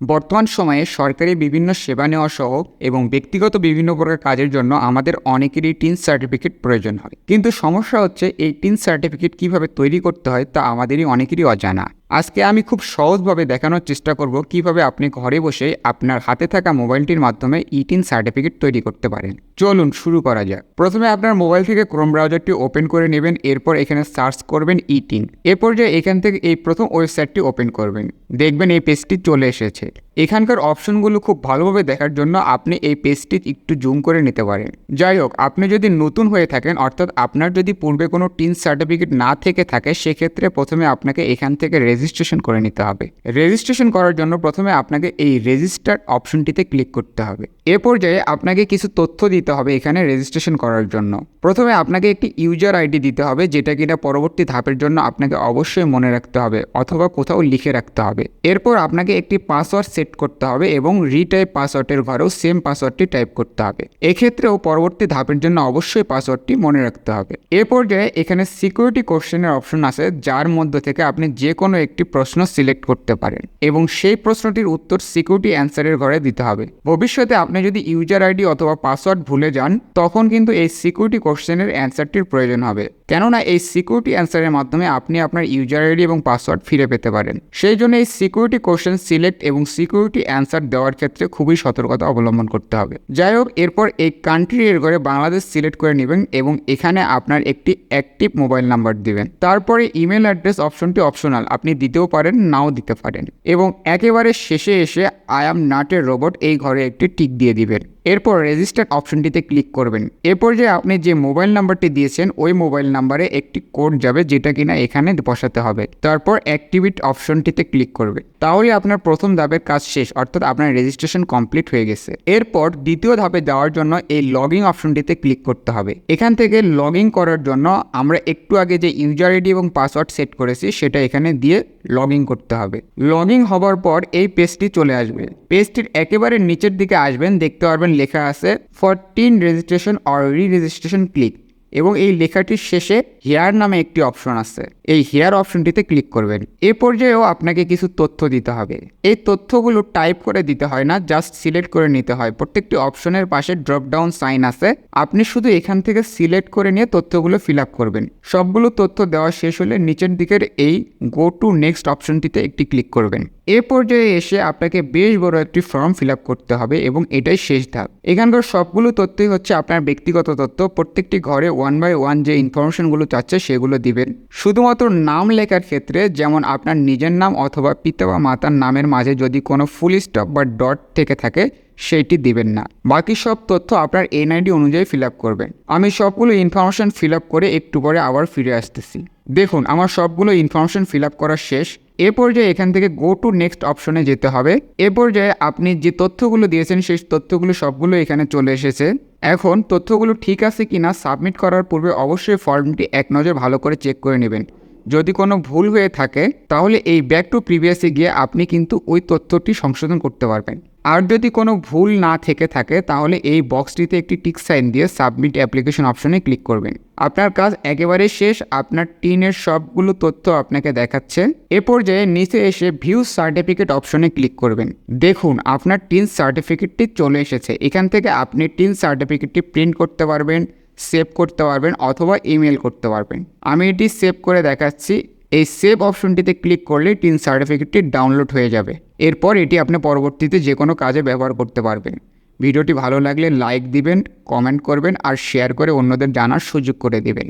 বর্তমান সময়ে সরকারি বিভিন্ন সেবা নেওয়া সহ এবং ব্যক্তিগত বিভিন্ন প্রকার কাজের জন্য আমাদের অনেকেরই টিন সার্টিফিকেট প্রয়োজন হয়। কিন্তু সমস্যা হচ্ছে, এই টিন সার্টিফিকেট কীভাবে তৈরি করতে হয় তা আমাদেরই অনেকেরই অজানা। আজকে আমি খুব সহজভাবে দেখানোর চেষ্টা করব কীভাবে আপনি ঘরে বসে আপনার হাতে থাকা মোবাইলটির মাধ্যমে ইটিন সার্টিফিকেট তৈরি করতে পারেন। চলুন শুরু করা যাক। প্রথমে আপনার মোবাইল থেকে ক্রোম ব্রাউজারটি ওপেন করে নেবেন, এরপর এখানে সার্চ করবেন ইটিন এরপর যে এখান থেকে এই প্রথম ওয়েবসাইটটি ওপেন করবেন। দেখবেন এই পেজটি চলে এসেছে। এখানকার অপশনগুলো খুব ভালোভাবে দেখার জন্য আপনি এই পেজটি একটু জুম করে নিতে পারেন। যাই হোক, আপনি যদি নতুন হয়ে থাকেন, অর্থাৎ আপনার যদি পূর্বে কোনো টিন সার্টিফিকেট না থেকে থাকে, সেক্ষেত্রে প্রথমে আপনাকে এখান থেকে রেজিস্ট্রেশন করে নিতে হবে। রেজিস্ট্রেশন করার জন্য প্রথমে আপনাকে এই রেজিস্টার অপশনটিতে ক্লিক করতে হবে। এ পর্যায়ে আপনাকে কিছু তথ্য দিতে হবে এখানে রেজিস্ট্রেশন করার জন্য। প্রথমে আপনাকে একটি ইউজার আইডি দিতে হবে, যেটা কিনা পরবর্তী ধাপের জন্য আপনাকে অবশ্যই মনে রাখতে হবে, অথবা কোথাও লিখে রাখতে হবে। এরপর আপনাকে একটি পাসওয়ার্ড সেট করতে হবে এবং রিটাইপ পাসওয়ার্ডের ঘরেও সেম পাসওয়ার্ডটি টাইপ করতে হবে। এক্ষেত্রেও পরবর্তী ধাপের জন্য অবশ্যই পাসওয়ার্ডটি মনে রাখতে হবে। এ পর্যায়ে এখানে সিকিউরিটি কোশ্চেনের অপশন আছে, যার মধ্যে থেকে আপনি যে কোনো একটি প্রশ্ন সিলেক্ট করতে পারেন এবং সেই প্রশ্নটির উত্তর সিকিউরিটি অ্যান্সারের ঘরে দিতে হবে। ভবিষ্যতে আপনি যদি ইউজার আইডি অথবা পাসওয়ার্ড ভুলে যান, তখন কিন্তু এই সিকিউরিটি কোশ্চেনের অ্যান্সারটির প্রয়োজন হবে। কেননা এই সিকিউরিটি অ্যান্সারের মাধ্যমে আপনি আপনার ইউজার আইডি এবং পাসওয়ার্ড ফিরে পেতে পারেন। সেই জন্য এই সিকিউরিটি কোশ্চেন সিলেক্ট এবং সিকিউরিটি অ্যান্সার দেওয়ার ক্ষেত্রে খুবই সতর্কতা অবলম্বন করতে হবে। যাই হোক এরপর এই কান্ট্রি এর ঘরে বাংলাদেশ সিলেক্ট করে নেবেন এবং এখানে আপনার একটি অ্যাক্টিভ মোবাইল নাম্বার দিবেন। তারপরে ইমেল অ্যাড্রেস অপশনটি অপশনাল আপনি দিতেও পারেন, নাও দিতে পারেন। এবং একেবারে শেষে এসে I am not a robot এই ঘরে একটি টিক দিয়ে দিবেন। এরপর রেজিস্টার অপশনটিতে ক্লিক করবেন। এরপর যে আপনি যে মোবাইল নাম্বারটি দিয়েছেন, ওই মোবাইল নাম্বারে একটি কোড যাবে যেটা কিনা এখানে বসাতে হবে। তারপর অ্যাক্টিভিট অপশনটিতে ক্লিক করবে। তাহলে আপনার প্রথম ধাপের কাজ শেষ, অর্থাৎ আপনার রেজিস্ট্রেশন কমপ্লিট হয়ে গেছে। এরপর দ্বিতীয় ধাপে যাওয়ার জন্য এই লগ ইন অপশনটিতে ক্লিক করতে হবে। এখান থেকে লগ ইন করার জন্য আমরা একটু আগে যে ইউজার আইডি এবং পাসওয়ার্ড সেট করেছি, সেটা এখানে দিয়ে লগ ইন করতে হবে। লগ ইন হওয়ার পর এই পেজটি চলে আসবে। পেজটির একেবারে নিচের দিকে আসবেন, দেখতে পারবেন লেখা আছে for TIN registration or re registration click এবং এই লেখাটির শেষে হেয়ার নামে একটি অপশন আছে। এই হেয়ার অপশনটিতে ক্লিক করবেন। এ পর্যায়েও আপনাকে কিছু তথ্য দিতে হবে। এই তথ্যগুলো টাইপ করে দিতে হয় না জাস্ট সিলেক্ট করে নিতে হয়। প্রত্যেকটি অপশনের পাশে ড্রপডাউন সাইন আছে। আপনি শুধু এখান থেকে সিলেক্ট করে নিয়ে তথ্যগুলো ফিল আপ করবেন। সবগুলো তথ্য দেওয়া শেষ হলে নিচের দিকের এই গো টু নেক্সট অপশনটিতে একটি ক্লিক করবেন। এ পর্যায়ে এসে আপনাকে বেশ বড় একটি ফর্ম ফিল আপ করতে হবে এবং এটাই শেষ ধাপ। এখানকার সবগুলো তথ্যই হচ্ছে আপনার ব্যক্তিগত তথ্য। প্রত্যেকটি ঘরে ওয়ান বাই ওয়ান যে ইনফরমেশনগুলো চাচ্ছে সেগুলো দিবেন। শুধুমাত্র নাম লেখার ক্ষেত্রে যেমন আপনার নিজের নাম অথবা পিতা বা মাতার নামের মাঝে যদি কোনো ফুল স্টপ বা ডট থেকে থাকে সেইটি দিবেন না। বাকি সব তথ্য আপনার এনআইডি অনুযায়ী ফিল আপ করবেন। আমি সবগুলো ইনফরমেশন ফিল আপ করে একটু পরে আবার ফিরে আসতেছি। দেখুন, আমার সবগুলো ইনফরমেশন ফিল আপ করা শেষ। এ পর্যায়ে এখান থেকে গো টু নেক্সট অপশনে যেতে হবে। এ পর্যায়ে আপনি যে তথ্যগুলো দিয়েছেন, সেই তথ্যগুলো সবগুলো এখানে চলে এসেছে। এখন, তথ্যগুলো ঠিক আছে কি না সাবমিট করার পূর্বে অবশ্যই ফর্মটি এক নজর ভালো করে চেক করে নেবেন। যদি কোনো ভুল হয়ে থাকে, তাহলে এই ব্যাক টু প্রিভিয়াসে গিয়ে আপনি কিন্তু ওই তথ্যটি সংশোধন করতে পারবেন। আর যদি কোনো ভুল না থেকে থাকে, তাহলে এই বক্সটিতে একটি টিক সাইন দিয়ে সাবমিট অ্যাপ্লিকেশন অপশনে ক্লিক করবেন। আপনার কাজ একেবারে শেষ, আপনার টিনের সবগুলো তথ্য আপনাকে দেখাচ্ছে। এ পর্যায়ে নিচে এসে ভিউ সার্টিফিকেট অপশনে ক্লিক করবেন। দেখুন, আপনার টিন সার্টিফিকেটটি চলে এসেছে। এখান থেকে আপনি টিন সার্টিফিকেটটি প্রিন্ট করতে পারবেন, সেভ করতে পারবেন অথবা ইমেল করতে পারবেন। আমি এটি সেভ করে দেখাচ্ছি। এই সেভ অপশনটিতে ক্লিক করলে টিন সার্টিফিকেটটি ডাউনলোড হয়ে যাবে। এরপর এটি আপনি পরবর্তীতে যে কোনো কাজে ব্যবহার করতে পারবেন। ভিডিওটি ভালো লাগলে লাইক দিবেন, কমেন্ট করবেন আর শেয়ার করে অন্যদের জানার সুযোগ করে দিবেন।